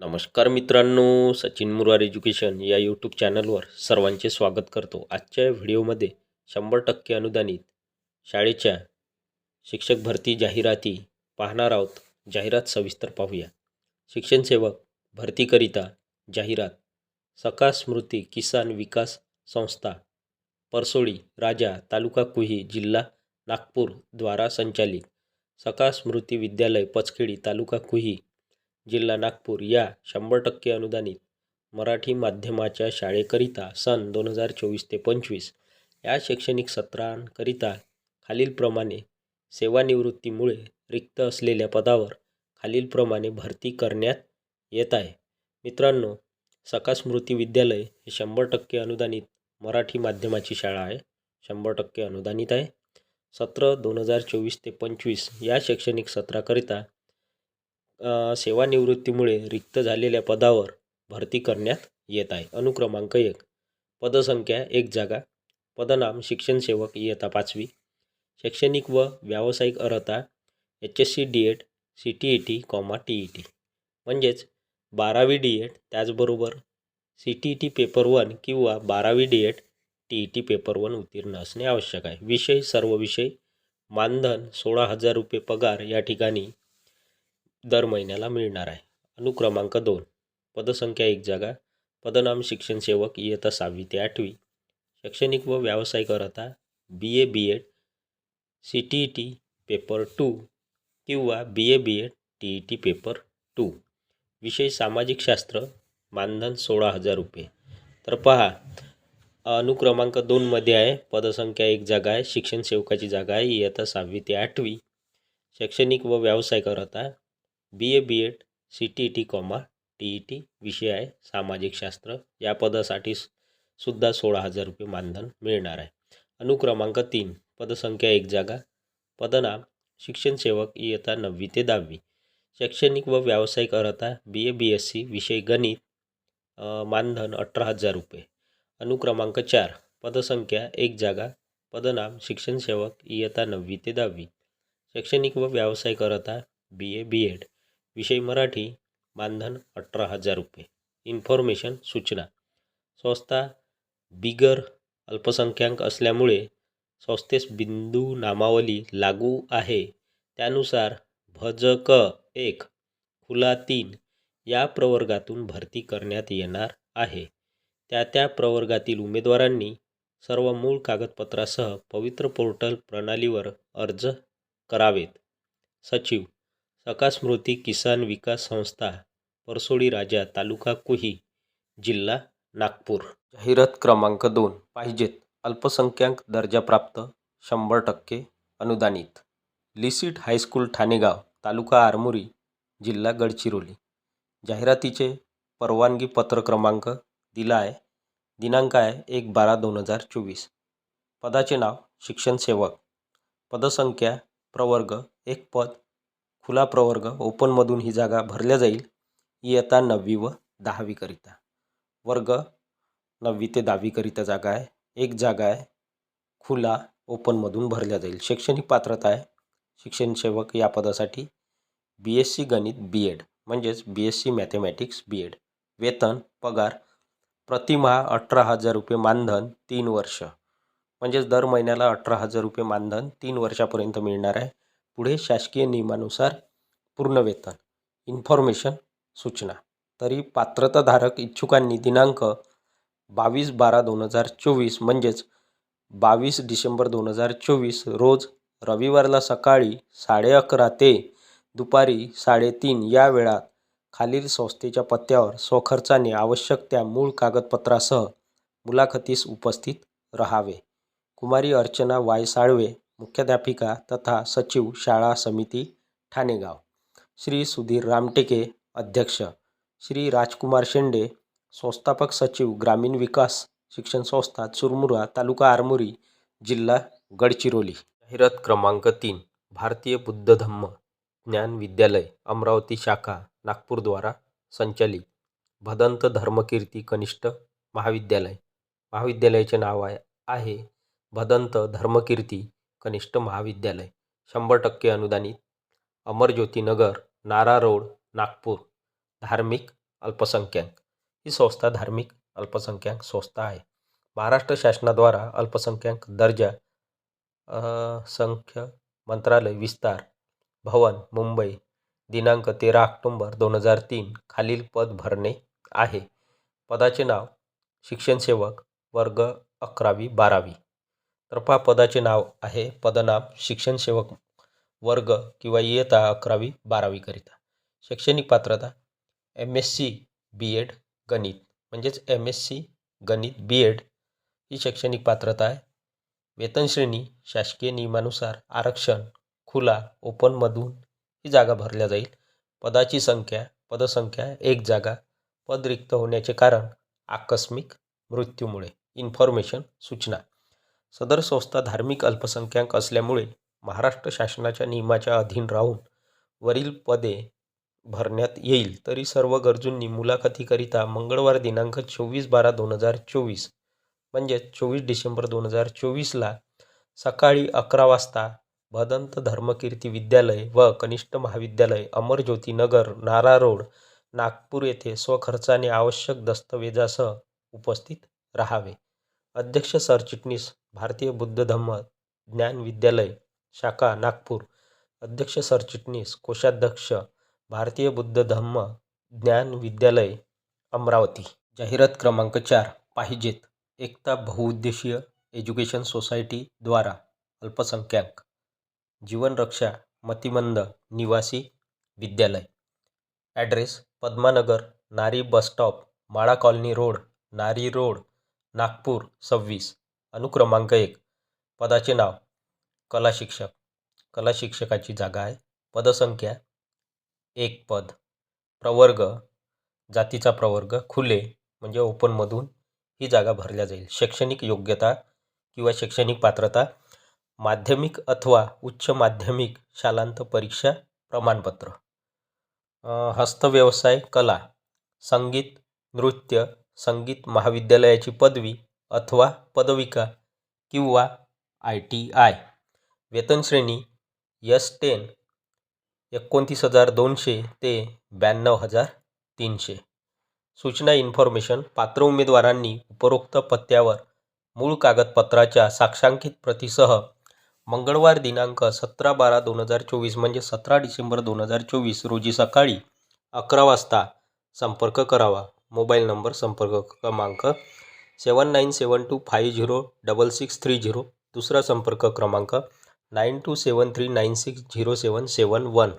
नमस्कार मित्रांनो सचिन मुरार एज्युकेशन या यूट्यूब चॅनलवर सर्वांचे स्वागत करतो. आजच्या या व्हिडिओमध्ये शंभर टक्के अनुदानित शाळेच्या शिक्षक भरती जाहिराती पाहणार आहोत. जाहिरात सविस्तर पाहूया. शिक्षण सेवक भरतीकरिता जाहिरात. सका स्मृती किसान विकास संस्था परसोळी राजा तालुका कुही जिल्हा नागपूर द्वारा संचालित सका स्मृती विद्यालय पचखेडी तालुका कुही जिल्हा नागपूर या शंभर टक्के अनुदानित मराठी माध्यमाच्या शाळेकरिता सन दोन हजार चोवीस ते पंचवीस या शैक्षणिक सत्रांकरिता खालीलप्रमाणे सेवानिवृत्तीमुळे रिक्त असलेल्या पदावर खालीलप्रमाणे भरती करण्यात येत आहे. मित्रांनो सका स्मृती विद्यालय हे शंभर टक्के अनुदानित मराठी माध्यमाची शाळा आहे. शंभर टक्के अनुदानित आहे. सत्र दोन हजार चोवीस ते पंचवीस या शैक्षणिक सत्राकरिता सेवानिवृत्तीमुळे रिक्त झालेल्या पदावर भरती करण्यात येत आहे. अनुक्रमांक एक. पदसंख्या एक जागा. पदनाम शिक्षण सेवक इयत्ता पाचवी. शैक्षणिक व व्यावसायिक अर्हता H S C D Ed C T E T comma T E T म्हणजेच बारावी डी एड त्याचबरोबर C T E T paper one किंवा बारावी D Ed T E T paper one उत्तीर्ण असणे आवश्यक आहे. विषय सर्व विषय मानधन सोळा हजार रुपये पगार या ठिकाणी दर महिन्याला मिळणार आहे. अनुक्रमांक दोन. पदसंख्या एक जागा. पदनाम शिक्षण सेवक इयत्ता सहावी ते आठवी. शैक्षणिक व व्यावसायिक अर्हता. B A B Ed C T E T paper two किंवा B A B Ed T E T paper two विषय सामाजिक शास्त्र. मानधन सोळा हजार रुपये. तर पहा अनुक्रमांक दोनमध्ये आहे. पदसंख्या एक जागा आहे. शिक्षण सेवकाची जागा आहे. इयत्ता सहावी ते आठवी. शैक्षणिक व व्यावसायिक अर्हता. B A B Ed C T E T comma T E T विषय आहे सामाजिक शास्त्र. या पदासाठी सुद्धा सोळा हजार रुपये मानधन मिळणार आहे. अनुक्रमांक तीन पदसंख्या एक जागा. पदनाम शिक्षण सेवक इयत्ता नववी ते दहावी. शैक्षणिक व व्यावसायिक अर्हता B A B S C विषय गणित मानधन अठरा हजार रुपये. अनुक्रमांक चार पदसंख्या एक जागा. पदनाम शिक्षण सेवक इयत्ता नववी ते दहावी. शैक्षणिक व व्यावसायिक अर्हता बी ए बी एड विषय मराठी मानधन अठरा हजार रुपये. इन्फॉर्मेशन सूचना. संस्था बिगर अल्पसंख्याक असल्यामुळे संस्थेस बिंदू नामावली लागू आहे. त्यानुसार भजक एक खुला तीन या प्रवर्गातून भरती करण्यात येणार आहे. त्या त्या प्रवर्गातील उमेदवारांनी सर्व मूळ कागदपत्रासह पवित्र पोर्टल प्रणालीवर अर्ज करावेत. सचिव सका स्मृती किसान विकास संस्था परसोडी राजा तालुका कुही जिल्हा नागपूर. जाहिरात क्रमांक दोन. पाहिजेत अल्पसंख्याक दर्जाप्राप्त शंभर टक्के अनुदानित. लिसिट हायस्कूल ठाणेगाव तालुका आरमोरी जिल्हा गडचिरोली. जाहिरातीचे परवानगी पत्र क्रमांक दिला आहे दिनांक आहे एक बारा दोन हजार चोवीस. पदाचे नाव शिक्षण सेवक. पदसंख्या प्रवर्ग एक पद खुला प्रवर्ग ओपनमधून ही जागा भरल्या जाईल. इयत्ता नववी व दहावीकरिता वर्ग नववी ते दहावीकरिता जागा आहे. एक जागा आहे. खुला ओपनमधून भरल्या जाईल. शैक्षणिक पात्रता आहे. शिक्षण सेवक या पदासाठी बी एस सी गणित बी एड म्हणजेच B S C mathematics B Ed वेतन पगार प्रतिमहा अठरा हजार रुपये मानधन तीन वर्ष. म्हणजेच दर महिन्याला अठरा हजार रुपये मानधन तीन वर्षापर्यंत मिळणार आहे. पुढे शासकीय नियमानुसार पूर्ण वेतन इन्फॉर्मेशन सूचना. तरी पात्रताधारक इच्छुकांनी दिनांक बावीस बारा दोन हजार चोवीस म्हणजेच बावीस डिसेंबर दोन हजार चोवीस रोज रविवारला सकाळी साडे अकरा ते दुपारी साडेतीन या वेळात खालील संस्थेच्या पत्त्यावर स्वखर्चाने आवश्यक त्या मूळ कागदपत्रासह मुलाखतीस उपस्थित राहावे. कुमारी अर्चना वाय साळवे मुख्याध्यापिका तथा सचिव शाळा समिती ठाणेगाव. श्री सुधीर रामटेके अध्यक्ष. श्री राजकुमार शेंडे संस्थापक सचिव ग्रामीण विकास शिक्षण संस्था चुरमुरा तालुका आरमोरी जिल्हा गडचिरोली. जाहिरात क्रमांक तीन भारतीय बुद्ध धम्म ज्ञान विद्यालय अमरावती शाखा नागपूरद्वारा संचालित. भदंत धर्मकीर्ती कनिष्ठ महाविद्यालय. महाविद्यालयाचे नाव आहे आहे भदंत धर्मकीर्ती कनिष्ठ महाविद्यालय शंभर टक्के अनुदानित अमरज्योती नगर नारा रोड नागपूर धार्मिक अल्पसंख्याक. ही संस्था धार्मिक अल्पसंख्याक संस्था आहे. महाराष्ट्र शासनाद्वारा अल्पसंख्याक दर्जा असंख्य मंत्रालय विस्तार भवन मुंबई दिनांक तेरा ऑक्टोंबर दोन हजार तीन खालील पद भरणे आहे. पदाचे नाव शिक्षणसेवक वर्ग अकरावी बारावी. तर पहा पदाचे नाव आहे पदनाम शिक्षणसेवक वर्ग किंवा इयत्ता अकरावी बारावीकरिता शैक्षणिक पात्रता M S C B Ed गणित. म्हणजेच एम एस सी गणित बी एड ही शैक्षणिक पात्रता आहे. वेतनश्रेणी शासकीय नियमानुसार आरक्षण खुला ओपनमधून ही जागा भरल्या जाईल. पदाची संख्या पदसंख्या एक जागा पद रिक्त होण्याचे कारण आकस्मिक मृत्यूमुळे. इन्फॉर्मेशन सूचना. सदर संस्था धार्मिक अल्पसंख्याक असल्यामुळे महाराष्ट्र शासनाच्या नियमाच्या अधीन राहून वरील पदे भरण्यात येईल. तरी सर्व गरजूंनी मुलाखतीकरिता मंगळवार दिनांक चोवीस बारा दोन हजार चोवीस म्हणजेच चोवीस डिसेंबर दोन हजार चोवीसला सकाळी अकरा वाजता भदंत धर्मकीर्ती विद्यालय व कनिष्ठ महाविद्यालय अमरज्योती नगर नारा रोड नागपूर येथे स्वखर्चाने आवश्यक दस्तवेजासह उपस्थित राहावे. अध्यक्ष सरचिटणीस भारतीय बुद्ध धम्म ज्ञान विद्यालय शाखा नागपूर. अध्यक्ष सरचिटणीस कोषाध्यक्ष भारतीय बुद्ध धम्म ज्ञान विद्यालय अमरावती. जाहिरात क्रमांक चार पाहिजेत. एकता बहुउद्देशीय एज्युकेशन सोसायटीद्वारा अल्पसंख्याक. जीवनरक्षा मतिमंद निवासी विद्यालय. Address Padmanagar Nari bus stop Mala colony road Nari road Nagpur सव्वीस अनुक्रमांक एक पदाचे नाव कला शिक्षक. कला शिक्षकाची जागा आहे. पदसंख्या एक पद. प्रवर्ग जातीचा प्रवर्ग खुले म्हणजे ओपनमधून ही जागा भरल्या जाईल. शैक्षणिक योग्यता किंवा शैक्षणिक पात्रता माध्यमिक अथवा उच्च माध्यमिक शालांत परीक्षा प्रमाणपत्र. हस्तव्यवसाय कला संगीत नृत्य संगीत महाविद्यालयाची पदवी अथवा पदविका किंवा आय टी आय. वेतनश्रेणी यस टेन एकोणतीस हजार दोनशे ते ब्याण्णव हजार तीनशे. सूचना इन्फॉर्मेशन पात्र उमेदवारांनी उपरोक्त पत्त्यावर मूळ कागदपत्राच्या साक्षांकित प्रतीसह मंगळवार दिनांक सतरा बारा दोन हजार चोवीस म्हणजे सतरा डिसेंबर दोन हजार चोवीस रोजी सकाळी अकरा वाजता संपर्क करावा. मोबाईल नंबर संपर्क क्रमांक seven nine seven two five zero double six three zero दुसरा संपर्क क्रमांक nine two seven three nine six zero seven seven one.